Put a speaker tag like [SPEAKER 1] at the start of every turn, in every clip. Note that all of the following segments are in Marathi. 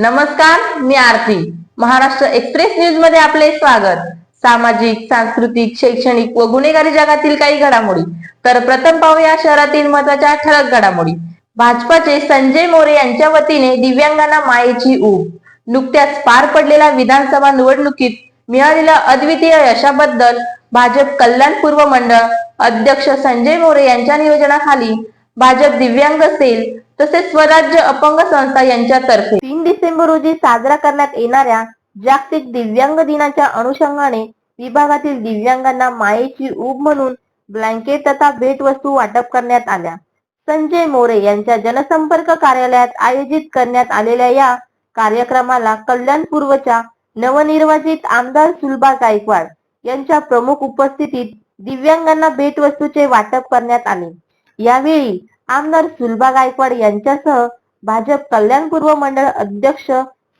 [SPEAKER 1] नमस्कार मी आरती. महाराष्ट्र एक्सप्रेस न्यूजमध्ये आपले स्वागत. सामाजिक सांस्कृतिक शैक्षणिक व गुन्हेगारी जगातील काही घडामोडी. तर प्रथम पाहूया शहरातील महत्त्वाच्या ठळक घडामोडी. भाजपाचे संजय मोरे यांच्या वतीने दिव्यांगांना मायेची ऊब. नुकत्याच पार पडलेल्या विधानसभा निवडणुकीत मिळालेल्या अद्वितीय यशाबद्दल भाजप कल्याण पूर्व मंडळ अध्यक्ष संजय मोरे यांच्या नियोजनाखाली भाजप दिव्यांग सेल तसेच स्वराज्य अपंग संस्था यांच्यातर्फे. तीन डिसेंबर रोजी साजरा करण्यात येणाऱ्या जागतिक दिव्यांग दिनाच्या अनुषंगाने विभागातील दिव्यांगांना मायेची ऊब म्हणून ब्लँकेट तथा भेटवस्तू वाटप करण्यात आल्या. संजय मोरे यांच्या जनसंपर्क कार्यालयात आयोजित करण्यात आलेल्या या कार्यक्रमाला कल्याण पूर्वच्या नवनिर्वाचित आमदार सुलभा गायकवाड यांच्या प्रमुख उपस्थितीत दिव्यांगांना भेटवस्तूचे वाटप करण्यात आले. यावेळी आमदार सुलभा गायकवाड यांच्यासह भाजप कल्याण पूर्व मंडळ अध्यक्ष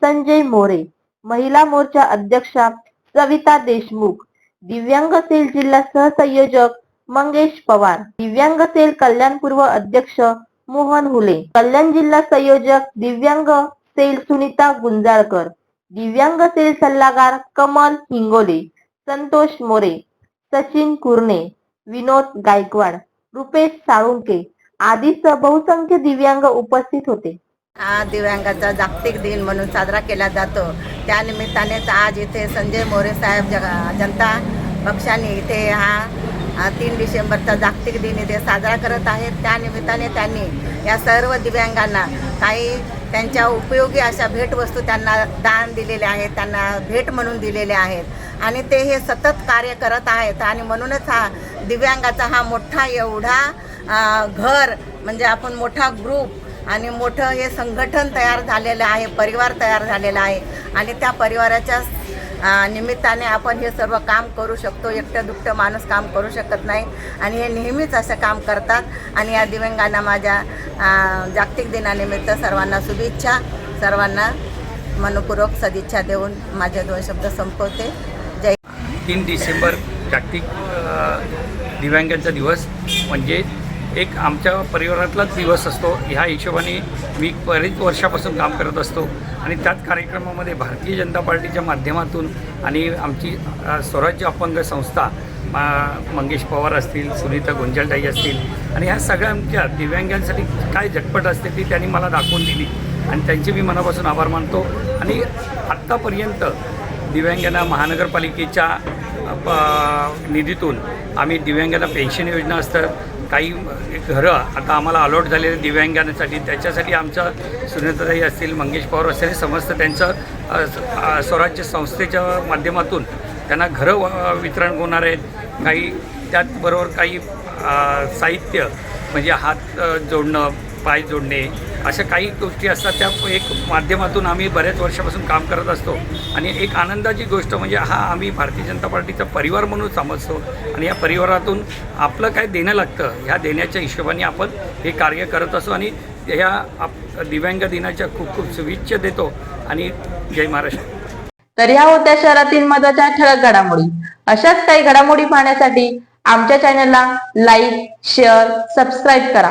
[SPEAKER 1] संजय मोरे महिला मोर्चा अध्यक्षा सविता देशमुख दिव्यांग सेल जिल्हा सहसंयोजक मंगेश पवार दिव्यांग सेल कल्याण पूर्व अध्यक्ष मोहन हुले कल्याण जिल्हा संयोजक दिव्यांग सेल सुनीता गुंजाळकर दिव्यांग सेल सल्लागार कमल हिंगोले संतोष मोरे सचिन कुर्णे विनोद गायकवाड रुपेश साळुंके आधीच बहुसंख्य दिव्यांग उपस्थित होते.
[SPEAKER 2] हा दिव्यांगाचा जागतिक दिन म्हणून साजरा केला जातो. त्यानिमित्तानेच आज इथे संजय मोरे साहेब जग जनता पक्षाने इथे हा तीन डिसेंबरचा जागतिक दिन इथे साजरा करत आहेत. त्यानिमित्ताने त्यांनी या सर्व दिव्यांगांना काही त्यांच्या उपयोगी अशा भेटवस्तू त्यांना दान दिलेल्या आहेत त्यांना भेट म्हणून दिलेल्या आहेत. आणि ते हे सतत कार्य करत आहेत. आणि म्हणूनच हा दिव्यांगाचा हा मोठा एवढा घर म्हणजे आपण मोठा ग्रुप आणि मोठं हे संघटन तयार झालेलं आहे परिवार तयार झालेला आहे. आणि त्या परिवाराच्या निमित्ताने आपण हे सर्व काम करू शकतो. एकटं दुकटं माणूस काम करू शकत नाही. आणि हे नेहमीच असं काम करतात. आणि या दिव्यांगांना माझ्या जागतिक दिनानिमित्त सर्वांना शुभेच्छा. सर्वांना मनपूर्वक सदिच्छा देऊन माझे दोन शब्द संपवते. जय
[SPEAKER 3] तीन डिसेंबर जागतिक दिव्यांगांचा दिवस. म्हणजे एक आमच्या परिवारातलाच दिवस असतो. ह्या हिशोबाने मी बरेच वर्षापासून काम करत असतो. आणि त्याच कार्यक्रमामध्ये भारतीय जनता पार्टीच्या माध्यमातून आणि आमची स्वराज्य अपंग संस्था मंगेश पवार असतील सुनीता गुंजलताई असतील आणि ह्या सगळ्या आमच्या दिव्यांगांसाठी काय झटपट असते ती त्यांनी मला दाखवून दिली. आणि त्यांचे मी मनापासून आभार मानतो. आणि आत्तापर्यंत दिव्यांगांना महानगरपालिकेच्या प- निधीतून आम्ही दिव्यांगांना पेन्शन योजना असतं काही घरं आता आम्हाला अलॉट झालेले दिव्यांगांसाठी त्याच्यासाठी आमचं सुनीताताई असतील मंगेश पवार असतील समस्त त्यांचं स्वराज्य संस्थेच्या माध्यमातून त्यांना घरं वितरण होणार आहेत. काही त्याचबरोबर काही साहित्य म्हणजे हात जोडणं पाय जोडणे अशा काही गोष्टी असतात त्या एक माध्यमातून आम्ही बऱ्याच वर्षापासून काम करत असतो. आणि एक आनंदाची गोष्ट म्हणजे हा आम्ही भारतीय जनता पार्टीचा परिवार म्हणून समजतो. आणि या परिवारातून आपलं काय देणं लागतं ह्या देण्याच्या हिशोबाने आपण हे कार्य करत असतो. आणि ह्या आप दिव्यांग दिनाच्या खूप खूप शुभेच्छा देतो. आणि जय महाराष्ट्र.
[SPEAKER 1] तर ह्या होत्या शहरातील महत्त्वाच्या ठळक घडामोडी. अशाच काही घडामोडी पाहण्यासाठी आमच्या चॅनलला लाईक शेअर सबस्क्राईब करा.